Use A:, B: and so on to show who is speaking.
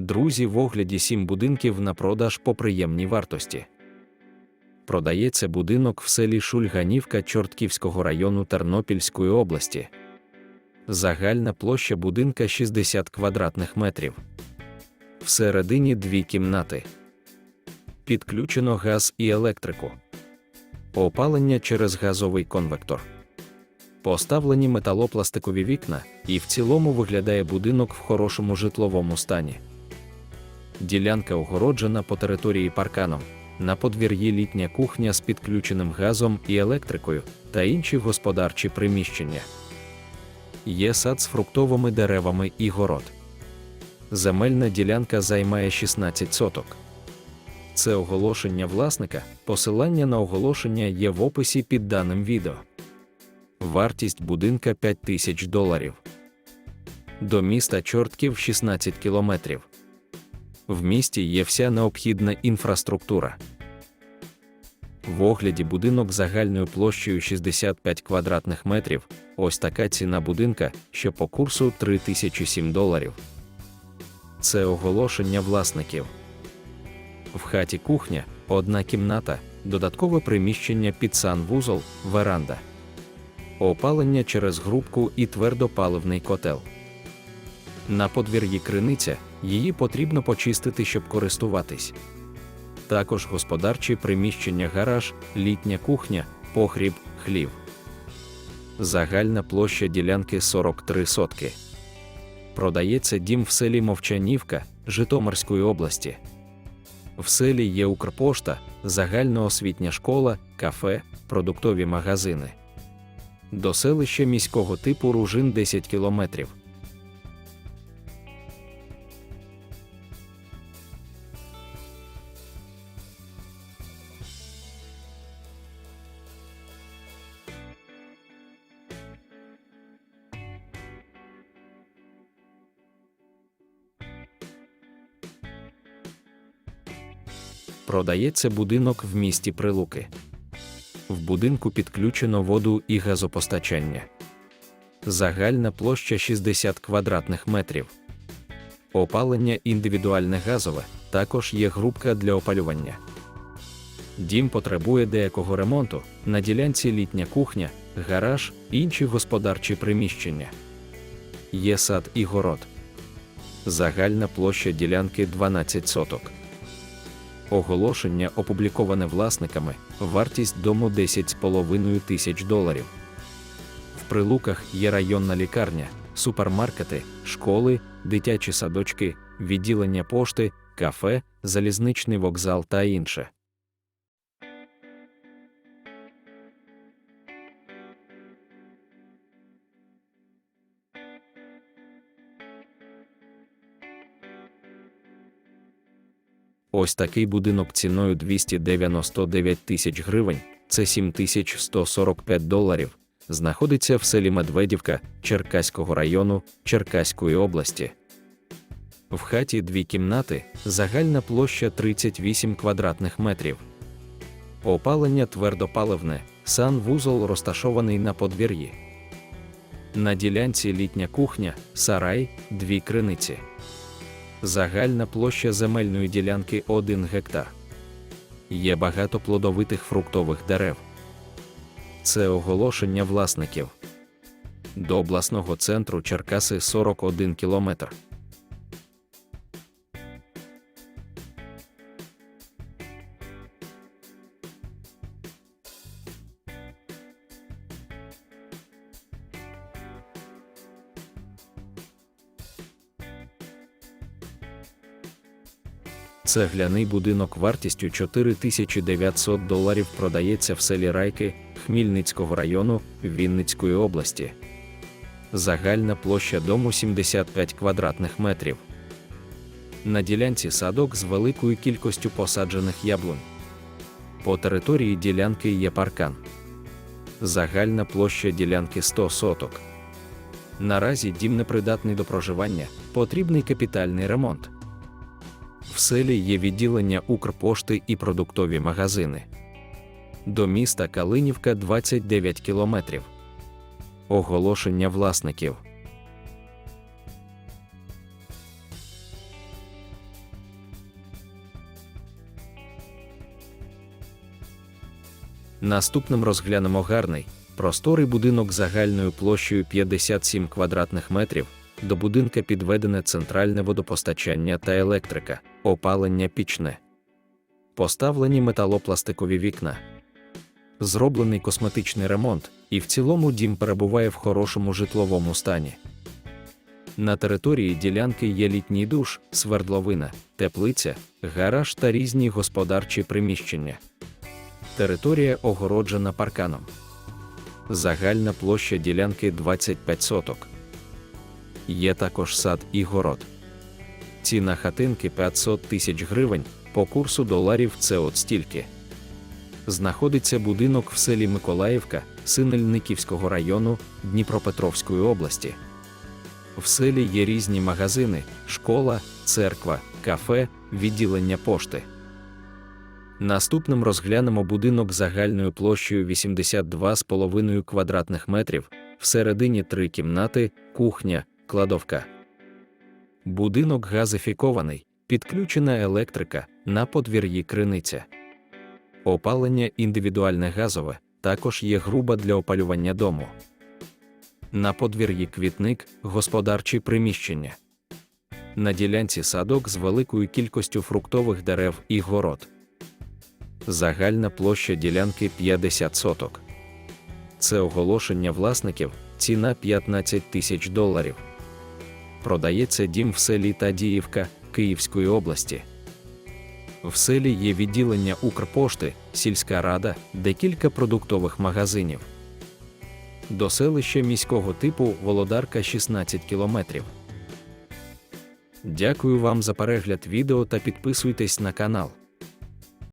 A: Друзі, в огляді 7 будинків на продаж по приємній вартості. Продається будинок в селі Шульганівка Чортківського району Тернопільської області. Загальна площа будинка 60 квадратних метрів. Всередині дві кімнати. Підключено газ і електрику. Опалення через газовий конвектор. Поставлені металопластикові вікна, і в цілому виглядає будинок в хорошому житловому стані. Ділянка огороджена по території парканом. На подвір'ї літня кухня з підключеним газом і електрикою та інші господарчі приміщення. Є сад з фруктовими деревами і город. Земельна ділянка займає 16 соток. Це оголошення власника. Посилання на оголошення є в описі під даним відео. Вартість будинка 5 тисяч доларів. До міста Чортків 16 кілометрів. В місті є вся необхідна інфраструктура. В огляді будинок загальною площею 65 квадратних метрів. Ось така ціна будинка, що по курсу 3007 доларів. Це оголошення власників. В хаті кухня, одна кімната, додаткове приміщення під санвузол, веранда. Опалення через грубку і твердопаливний котел. На подвір'ї криниця, її потрібно почистити, щоб користуватись. Також господарчі приміщення гараж, літня кухня, погріб, хлів. Загальна площа ділянки 43 сотки. Продається дім в селі Мовчанівка Житомирської області. В селі є Укрпошта, загальноосвітня школа, кафе, продуктові магазини. До селища міського типу Ружин 10 кілометрів. Продається будинок в місті Прилуки. В будинку підключено воду і газопостачання. Загальна площа 60 квадратних метрів. Опалення індивідуальне газове, також є грубка для опалювання. Дім потребує деякого ремонту, на ділянці літня кухня, гараж, інші господарчі приміщення. Є сад і город. Загальна площа ділянки 12 соток. Оголошення опубліковане власниками, вартість дому 10,5 тисяч доларів. В прилуках є районна лікарня, супермаркети, школи, дитячі садочки, відділення пошти, кафе, залізничний вокзал та інше. Ось такий будинок ціною 299 тисяч гривень, це 7145 доларів, знаходиться в селі Медведівка Черкаського району Черкаської області. В хаті дві кімнати, загальна площа 38 квадратних метрів. Опалення твердопаливне, санвузол розташований на подвір'ї. На ділянці літня кухня, сарай, дві криниці. Загальна площа земельної ділянки 1 гектар. Є багато плодовитих фруктових дерев. Це оголошення власників. До обласного центру Черкаси 41 кілометр. Цегляний будинок вартістю 4900 доларів продається в селі Райки Хмільницького району Вінницької області. Загальна площа дому 75 квадратних метрів. На ділянці садок з великою кількістю посаджених яблунь. По території ділянки є паркан. Загальна площа ділянки 100 соток. Наразі дім непридатний до проживання, потрібний капітальний ремонт. Селі є відділення Укрпошти і продуктові магазини. До міста Калинівка 29 кілометрів. Оголошення власників. Наступним розглянемо гарний, просторий будинок загальною площею 57 квадратних метрів. До будинка підведене центральне водопостачання та електрика, опалення пічне. Поставлені металопластикові вікна. Зроблений косметичний ремонт, і в цілому дім перебуває в хорошому житловому стані. На території ділянки є літній душ, свердловина, теплиця, гараж та різні господарчі приміщення. Територія огороджена парканом. Загальна площа ділянки 25 соток. Є також сад і город. Ціна хатинки 500 тисяч гривень, по курсу доларів це от стільки. Знаходиться будинок в селі Миколаївка, Синельниківського району Дніпропетровської області. В селі є різні магазини, школа, церква, кафе, відділення пошти. Наступним розглянемо будинок загальною площею 82,5 квадратних метрів, всередині три кімнати, кухня, кладовка. Будинок газифікований, підключена електрика, на подвір'ї криниця. Опалення індивідуальне газове, також є груба для опалювання дому. На подвір'ї квітник, господарчі приміщення. На ділянці садок з великою кількістю фруктових дерев і город. Загальна площа ділянки 50 соток. Це оголошення власників, ціна 15 тисяч доларів. Продається дім в селі Тадіївка Київської області. В селі є відділення Укрпошти, сільська рада, декілька продуктових магазинів. До селища міського типу Володарка 16 кілометрів. Дякую вам за перегляд відео та підписуйтесь на канал.